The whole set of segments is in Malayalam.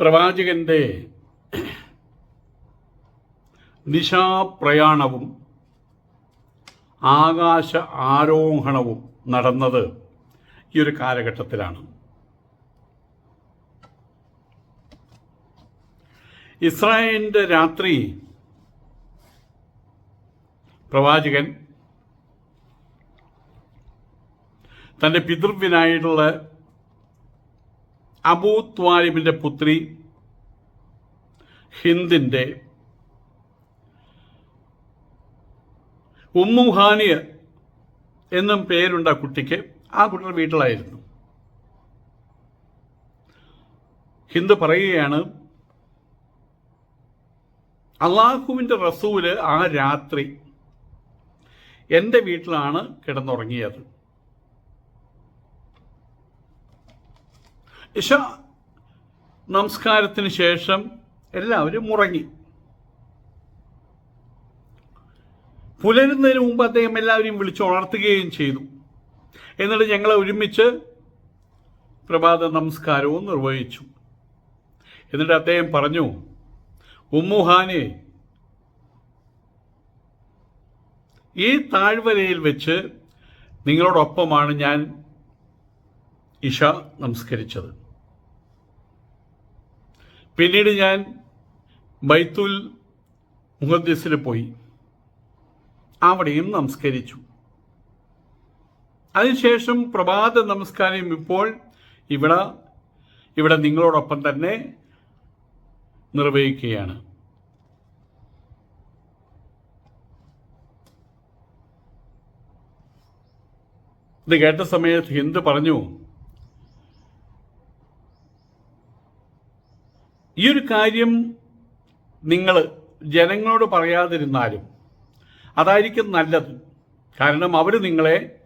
പ്രവാചകന്റെ നിശാപ്രയാണവും ആകാശ ആരോഹണവും നടന്നത് ഈ ഒരു കാലഘട്ടത്തിലാണ്. ഇസ്രായേലിന്റെ രാത്രി പ്രവാചകൻ തന്റെ പിതൃവിനായിട്ടുള്ള അബൂ ത്വാലിബിന്റെ പുത്രി ഹിന്ദിന്റെ ഉമ്മുഹാനിയ എന്നും പേരുണ്ട് ആ കുട്ടിക്ക്. ആ കുട്ടിയുടെ വീട്ടിലായിരുന്നു. ഹിന്ദു പറയുകയാണ് അള്ളാഹുവിന്റെ റസൂൽ ആ രാത്രി എന്റെ വീട്ടിലാണ് കിടന്നുറങ്ങിയത്. ഇഷ നമസ്കാരത്തിന് ശേഷം എല്ലാവരും ഉറങ്ങി. പുലരുന്നതിന് മുമ്പ് അദ്ദേഹം എല്ലാവരെയും വിളിച്ച് ഉണർത്തുകയും ചെയ്തു. എന്നിട്ട് ഞങ്ങളെ ഒരുമിച്ച് പ്രഭാത നമസ്കാരവും നിർവഹിച്ചു. എന്നിട്ട് അദ്ദേഹം പറഞ്ഞു ഉമ്മുഹാനെ ഈ താഴ്വരയിൽ വെച്ച് നിങ്ങളോടൊപ്പമാണ് ഞാൻ ഇഷ നമസ്കരിച്ചത്. പിന്നീട് ഞാൻ ബൈത്തുൽ മുഹദ്ദിസിൽ പോയി. അവിടെയും നമസ്കരിച്ചു. അതിനുശേഷം പ്രഭാത നമസ്കാരം ഇപ്പോൾ ഇവിടെ ഇവിടെ നിങ്ങളോടൊപ്പം തന്നെ നിർവഹിക്കുകയാണ്. ഇത് കേട്ട സമയത്ത് ഹിന്ദു പറഞ്ഞു? ഈ ഒരു കാര്യം നിങ്ങൾ ജനങ്ങളോട് പറയാതിരുന്നാലും അതായിരിക്കും നല്ലത്. കാരണം അവർ നിങ്ങളെ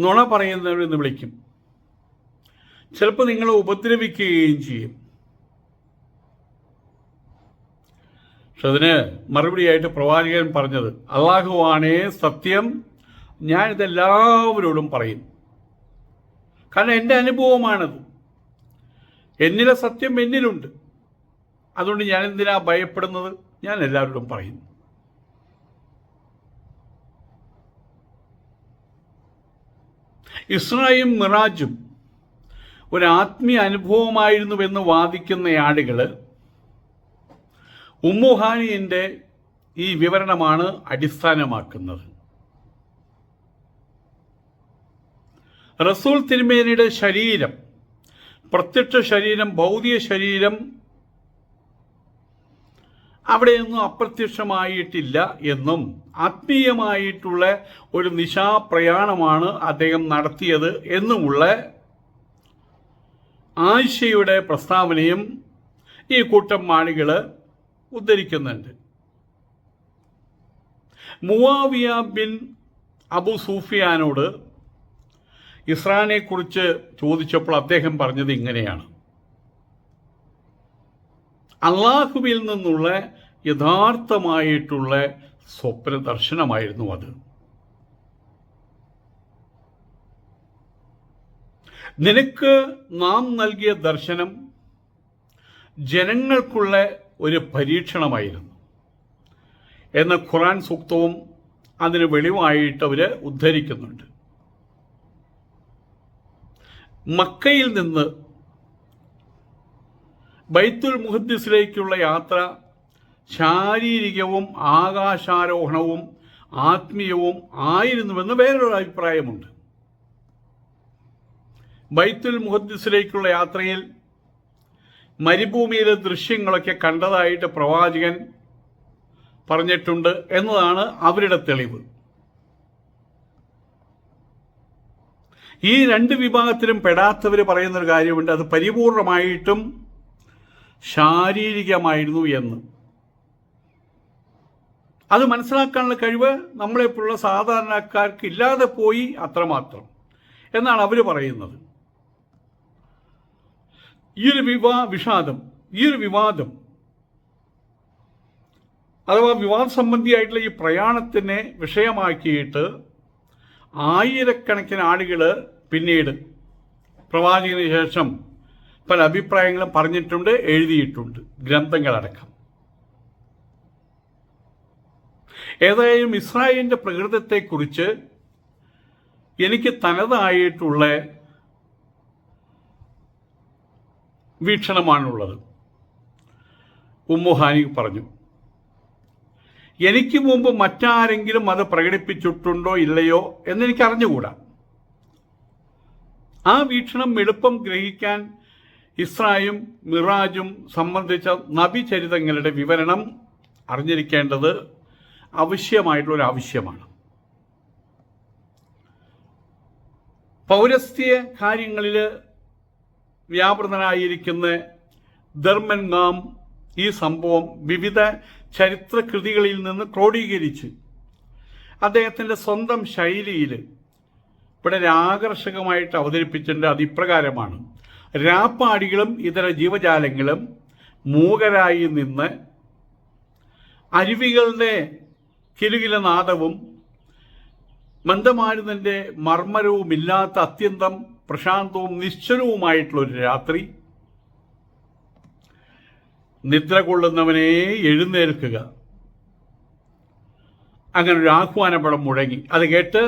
നുണ പറയുന്നവരെന്ന് വിളിക്കും. ചിലപ്പോൾ നിങ്ങളെ ഉപദ്രവിക്കുകയും ചെയ്യും. പക്ഷെ അതിന് മറുപടിയായിട്ട് പ്രവാചകൻ പറഞ്ഞത് അള്ളാഹുവാണേ സത്യം ഞാനിതെല്ലാവരോടും പറയും. കാരണം എന്റെ അനുഭവമാണത്. എന്നിലെ സത്യം എന്നിലുണ്ട്. അതുകൊണ്ട് ഞാൻ എന്തിനാ ഭയപ്പെടുന്നത്? ഞാൻ എല്ലാവരോടും പറയുന്നു. ഇസ്രായും മിറാജും ഒരു ആത്മീയ അനുഭവമായിരുന്നുവെന്ന് വാദിക്കുന്ന ആളുകൾ ഉമ്മുഹാനിയന്റെ ഈ വിവരണമാണ് അടിസ്ഥാനമാക്കുന്നത്. റസൂൽ തിരുമേനിയുടെ ശരീരം പ്രത്യക്ഷ ശരീരം ഭൗതിക ശരീരം അവിടെയൊന്നും അപ്രത്യക്ഷമായിട്ടില്ല എന്നും ആത്മീയമായിട്ടുള്ള ഒരു നിശാപ്രയാണമാണ് അദ്ദേഹം നടത്തിയത് എന്നുമുള്ള ആയിഷയുടെ പ്രസ്താവനയും ഈ കൂട്ടം മാണികൾ ഉദ്ധരിക്കുന്നുണ്ട്. മുവാവിയ ബിൻ അബു സൂഫിയാനോട് ഇസ്രാനെ കുറിച്ച് ചോദിച്ചപ്പോൾ അദ്ദേഹം പറഞ്ഞത് ഇങ്ങനെയാണ്. അള്ളാഹുവിൽ നിന്നുള്ള യഥാർത്ഥമായിട്ടുള്ള സ്വപ്ന ദർശനമായിരുന്നു അത്. നിനക്ക് നാം നൽകിയ ദർശനം ജനങ്ങൾക്കുള്ള ഒരു പരീക്ഷണമായിരുന്നു. എന്ന ഖുറാൻ സൂക്തവും അതിന് വെളിവായിട്ട് അവർ ഉദ്ധരിക്കുന്നുണ്ട്. മക്കയിൽ നിന്ന് ബൈത്തുൽ മുഹദ്ദിസിലേക്കുള്ള യാത്ര ശാരീരികവും ആകാശാരോഹണവും ആത്മീയവും ആയിരുന്നുവെന്ന് വേറൊരു അഭിപ്രായമുണ്ട്. ബൈത്തുൽ മുഹദ്ദിസിലേക്കുള്ള യാത്രയിൽ മരുഭൂമിയിലെ ദൃശ്യങ്ങളൊക്കെ കണ്ടതായിട്ട് പ്രവാചകൻ പറഞ്ഞിട്ടുണ്ട് എന്നതാണ് അവരുടെ തെളിവ്. ഈ രണ്ട് വിഭാഗത്തിലും പെടാത്തവർ പറയുന്നൊരു കാര്യമുണ്ട്. അത് പരിപൂർണമായിട്ടും ശാരീരികമായിരുന്നു എന്ന്. അത് മനസ്സിലാക്കാനുള്ള കഴിവ് നമ്മളെപ്പോലുള്ള സാധാരണക്കാർക്ക് ഇല്ലാതെ പോയി അത്രമാത്രം എന്നാണ് അവർ പറയുന്നത്. ഈ ഒരു വിവാ വിഷാദം ഈ ഒരു വിവാദം അഥവാ വിവാദ സംബന്ധിയായിട്ടുള്ള ഈ പ്രയാണത്തിനെ വിഷയമാക്കിയിട്ട് ആയിരക്കണക്കിന് ആളുകൾ പിന്നീട് പ്രവാചകന് ശേഷം പല അഭിപ്രായങ്ങളും പറഞ്ഞിട്ടുണ്ട് എഴുതിയിട്ടുണ്ട് ഗ്രന്ഥങ്ങളടക്കം. ഏതായാലും ഇസ്രായേലിന്റെ പ്രകൃതത്തെക്കുറിച്ച് എനിക്ക് തനതായിട്ടുള്ള വീക്ഷണമാണുള്ളത്. ഉമ്മുഹാനി പറഞ്ഞു എനിക്ക് മുമ്പ് മറ്റാരെങ്കിലും അത് പ്രകടിപ്പിച്ചിട്ടുണ്ടോ ഇല്ലയോ എന്ന് എനിക്ക് അറിഞ്ഞുകൂടാ ആ വീക്ഷണം എളുപ്പം ഗ്രഹിക്കാൻ ഇസ്രായും മിറാജും സംബന്ധിച്ച നബിചരിതങ്ങളുടെ വിവരണം അറിഞ്ഞിരിക്കേണ്ടത് ആവശ്യമായിട്ടുള്ള ഒരു ആവശ്യമാണ്. പൗരസ്ത്യ കാര്യങ്ങളിൽ വ്യാപൃതനായിരിക്കുന്ന ധർമ്മൻഗാം ഈ സംഭവം വിവിധ ചരിത്രകൃതികളിൽ നിന്ന് ക്രോഡീകരിച്ച് അദ്ദേഹത്തിന്റെ സ്വന്തം ശൈലിയിൽ വളരെ ആകർഷകമായിട്ട് അവതരിപ്പിച്ചിട്ടുണ്ട് അത് ഇപ്രകാരമാണ് രാപ്പാടികളും ഇതര ജീവജാലങ്ങളും മൂകരായി നിന്ന് അരുവികളുടെ കിലുകില നാദവും മന്ദമാരുതന്റെ മർമ്മരവുമില്ലാത്ത അത്യന്തം പ്രശാന്തവും നിശ്ചലവുമായിട്ടുള്ളൊരു രാത്രി നിദ്ര കൊള്ളുന്നവനെ എഴുന്നേൽക്കുക. അങ്ങനെ ഒരു ആഹ്വാനപടം മുഴങ്ങി. അത് കേട്ട്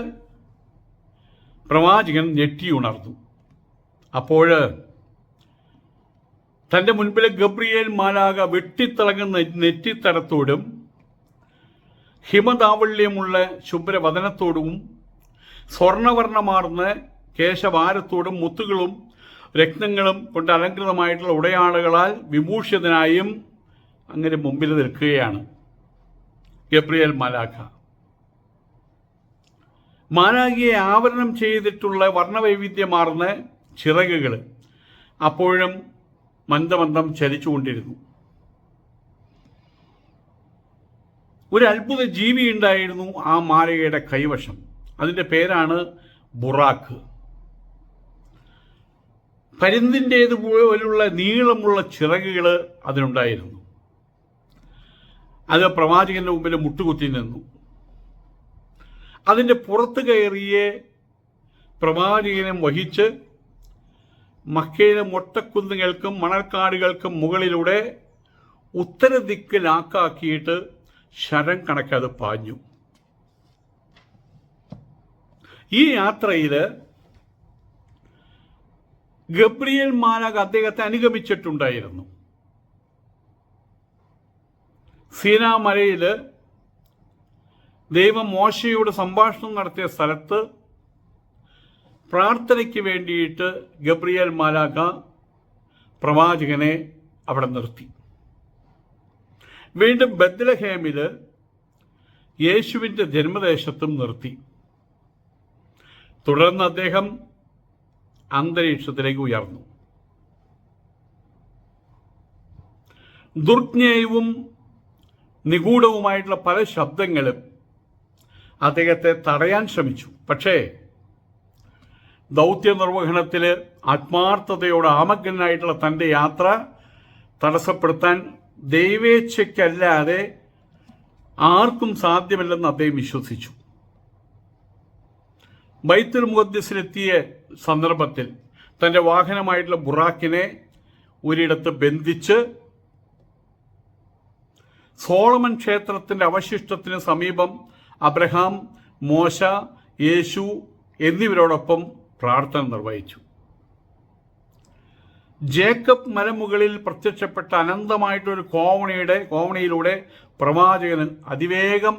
പ്രവാചകൻ ഞെട്ടിയുണർന്നു അപ്പോൾ തന്റെ മുൻപിലെ ഗബ്രിയേൽ മാലാക വെട്ടിത്തിളങ്ങുന്ന നെറ്റിത്തടത്തോടും ഹിമതാവള്യമുള്ള ശുഭ്രവദനത്തോടും സ്വർണവർണമാർന്ന കേശവാരത്തോടും മുത്തുകളും രത്നങ്ങളും കൊണ്ട് അലങ്കൃതമായിട്ടുള്ള ഉടയാളുകളാൽ വിഭൂഷിതനായും അങ്ങനെ മുമ്പിൽ നിൽക്കുകയാണ്. ഗബ്രിയേൽ മാലാഖ. മാലാഖിയെ ആവരണം ചെയ്തിട്ടുള്ള വർണവൈവിധ്യമാർന്ന ചിറകുകൾ അപ്പോഴും മന്ദമന്ദം ചലിച്ചുകൊണ്ടിരുന്നു. ഒരു അത്ഭുത ജീവി ഉണ്ടായിരുന്നു ആ മാലയുടെ കൈവശം. അതിന്റെ പേരാണ് ബുറാക്ക് പരുന്തിന്റേതുപോലുള്ള നീളമുള്ള ചിറകുകൾ അതിനുണ്ടായിരുന്നു. അത് പ്രവാചകന്റെ മുമ്പിൽ മുട്ടുകുത്തി നിന്നു. അതിന്റെ പുറത്ത് കയറിയ പ്രവാചകനെ വഹിച്ച് മക്കയിലെ മൊട്ടക്കുന്നുകൾക്കും മണൽക്കാടുകൾക്കും മുകളിലൂടെ ഉത്തരദിക്കിലാക്കാക്കിയിട്ട് ശരം കണക്കത് പാഞ്ഞു. ഈ യാത്രയിൽ ഗബ്രിയൽ മാലാഖ് അദ്ദേഹത്തെ അനുഗമിച്ചിട്ടുണ്ടായിരുന്നു. സീനാമലയിൽ ദൈവം മോശയോട് സംഭാഷണം നടത്തിയ സ്ഥലത്ത് പ്രാർത്ഥനയ്ക്ക് വേണ്ടിയിട്ട് ഗബ്രിയൽ മാലാഖ പ്രവാചകനെ അവിടെ നിർത്തി. വീണ്ടും ബദ്ലഹേമിൽ യേശുവിന്റെ ജന്മദേശത്തും നിർത്തി. തുടർന്ന് അദ്ദേഹം അന്തരീക്ഷത്തിലേക്ക് ഉയർന്നു. ദുർജ്ഞേയവും നിഗൂഢവുമായിട്ടുള്ള പല ശബ്ദങ്ങളും അദ്ദേഹത്തെ തടയാൻ ശ്രമിച്ചു. പക്ഷേ ദൗത്യ നിർവഹണത്തിൽ ആത്മാർത്ഥതയോട് ആമഗ്നായിട്ടുള്ള തന്റെ യാത്ര തടസ്സപ്പെടുത്താൻ ദൈവേച്ഛയ്ക്കല്ലാതെ ആർക്കും സാധ്യമല്ലെന്ന് അദ്ദേഹം വിശ്വസിച്ചു. ബൈത്തുൽ മുഹദ്സിലെത്തിയ സന്ദർഭത്തിൽ തന്റെ വാഹനമായിട്ടുള്ള ബുറാക്കിനെ ഒരിടത്ത് ബന്ധിച്ച് സോളമൻ ക്ഷേത്രത്തിന്റെ അവശിഷ്ടത്തിന് സമീപം അബ്രഹാം മോശ യേശു എന്നിവരോടൊപ്പം പ്രാർത്ഥന നിർവഹിച്ചു. ജേക്കബ് മലമുകളിൽ പ്രത്യക്ഷപ്പെട്ട അനന്തമായിട്ടൊരു കോവണിയുടെ കോവണിയിലൂടെ പ്രവാചകന് അതിവേഗം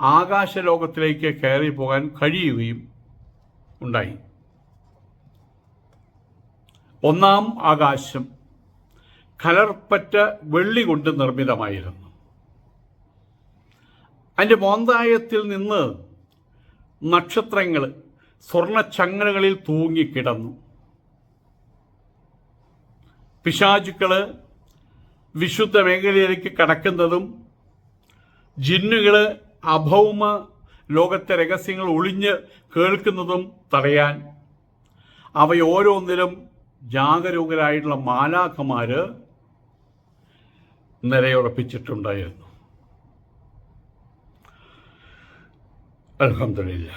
ആകാശലോകത്തിലേക്ക് കയറി പോകാൻ കഴിയുകയും ഉണ്ടായി. ഒന്നാം ആകാശം കലർപ്പറ്റ വെള്ളി കൊണ്ട് നിർമ്മിതമായിരുന്നു. അതിന്റെ മോന്തായത്തിൽ നിന്ന് നക്ഷത്രങ്ങൾ സ്വർണച്ചങ്ങലകളിൽ തൂങ്ങിക്കിടന്നു പിശാചുക്കൾ വിശുദ്ധ മേഖലയിലേക്ക് കടക്കുന്നതും ജിന്നുകൾ അഭൗമ ലോകത്തെ രഹസ്യങ്ങൾ ഒളിഞ്ഞ് കേൾക്കുന്നതും തടയാൻ അവയോരോന്നിലും ജാഗരൂകരായിട്ടുള്ള മാലാഖമാര് നിലയുറപ്പിച്ചിട്ടുണ്ടായിരുന്നു അലഹമില്ല